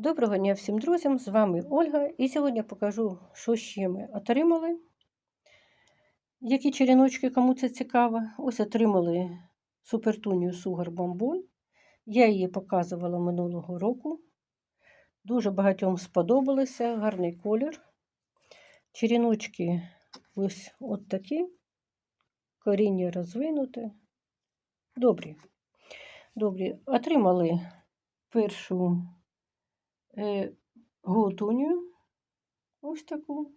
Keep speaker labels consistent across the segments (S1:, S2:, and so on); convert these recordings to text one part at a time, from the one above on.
S1: Доброго дня всім друзям! З вами Ольга, і сьогодні я покажу, що ще ми отримали. Які черіночки, кому це цікаво. Ось отримали супертунію Сугар Бомбон. Я її показувала минулого року. Дуже багатьом сподобалося, гарний колір. Черіночки ось от такі. Коріння розвинуте. Добрі. Добрі. Отримали першу е, гутуню. Ось таку.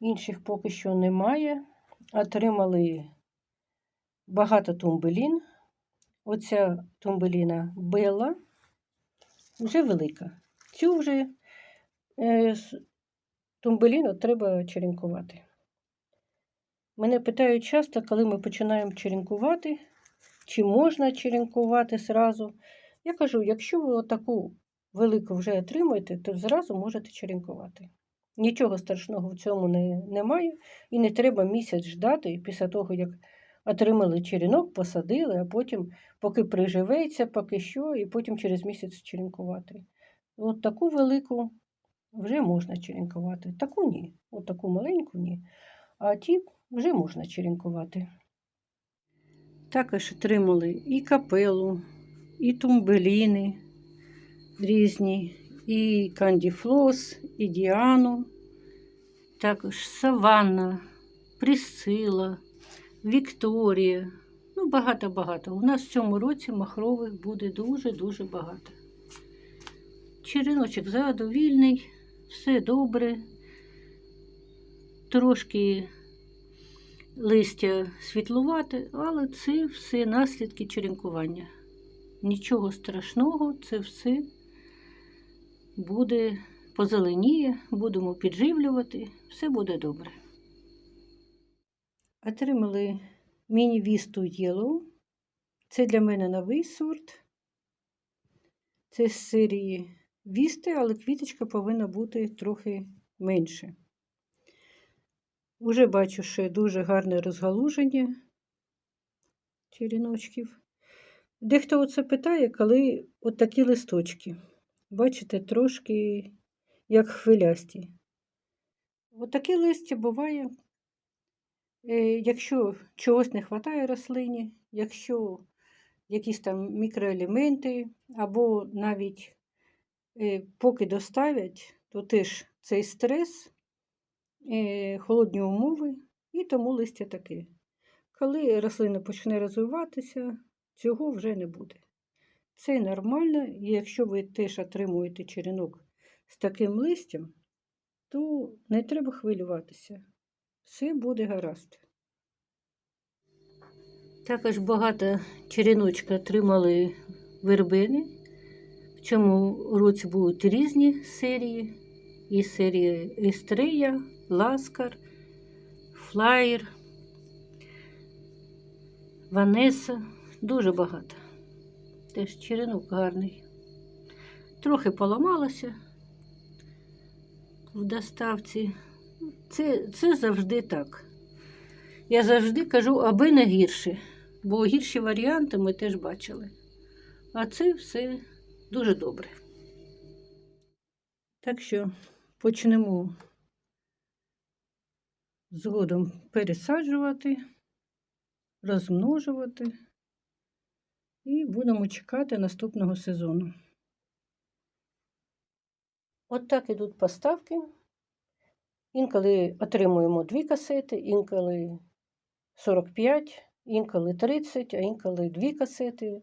S1: Інших поки що немає. Отримали багато тумбелін. Оця тумбеліна Белла вже велика. Цю вже е, тумбеліну треба черенкувати. Мене питають часто, коли ми починаємо черенкувати, чи можна черенкувати зразу. Я кажу, якщо ви отаку велику вже отримаєте, то зразу можете черенкувати. Нічого страшного в цьому не, немає. І не треба місяць ждати після того, як отримали черенок, посадили, а потім, поки приживеться, поки що, і потім через місяць черенкувати. От таку велику вже можна черенкувати. Таку ні. От таку маленьку ні. А ті вже можна черенкувати. Також отримали і капелу, і тумбеліни різні, і кандіфлос, і діану, також Саванна, Присцила, Вікторія. Ну, багато-багато. У нас в цьому році махрових буде дуже-дуже багато. Череночок задовільний, все добре. Трошки листя світлувати, але це все наслідки черенкування. Нічого страшного, це все буде позеленіє, будемо підживлювати, все буде добре. Отримали міні-вісту Yellow. Це для мене новий сорт. Це з серії вісти, але квіточка повинна бути трохи менше. Уже бачу, що дуже гарне розгалуження черіночків. Дехто оце питає, коли от такі листочки. Бачите, трошки як хвилясті. От такі листя буває, е, якщо чогось не вистачає рослині, якщо якісь там мікроелементи, або навіть е, поки доставлять, то теж цей стрес, е, холодні умови і тому листя таке. Коли рослина почне розвиватися, цього вже не буде. Це нормально, і якщо ви теж отримуєте черенок з таким листям, то не треба хвилюватися. Все буде гаразд. Також багато череночка отримали вербини. В цьому році будуть різні серії. І серія Естрея, Ласкар, Флаєр, Ванеса. Дуже багато. Теж черенок гарний. Трохи поламалося в доставці. Це, Це завжди так. Я завжди кажу, аби не гірше, бо гірші варіанти ми теж бачили. А це все дуже добре. Так що почнемо згодом пересаджувати, розмножувати і будемо чекати наступного сезону. От так ідуть поставки. Інколи отримуємо дві касети, інколи 45, інколи 30, а інколи дві касети.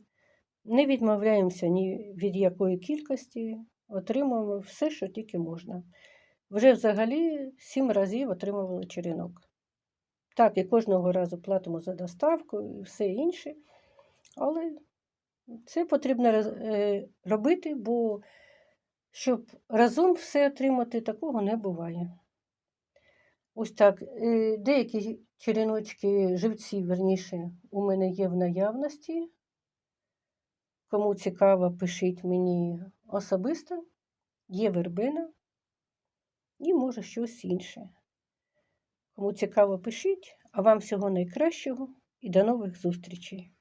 S1: Не відмовляємося ні від якої кількості, отримуємо все, що тільки можна. Вже взагалі сім разів отримували черенок. Так, і кожного разу платимо за доставку і все інше. Але це потрібно е, робити, бо щоб разом все отримати, такого не буває. Ось так. Е, деякі черіночки, живці, верніше, у мене є в наявності. Кому цікаво, пишіть мені особисто, є вербина і може щось інше. Кому цікаво, пишіть, а вам всього найкращого і до нових зустрічей!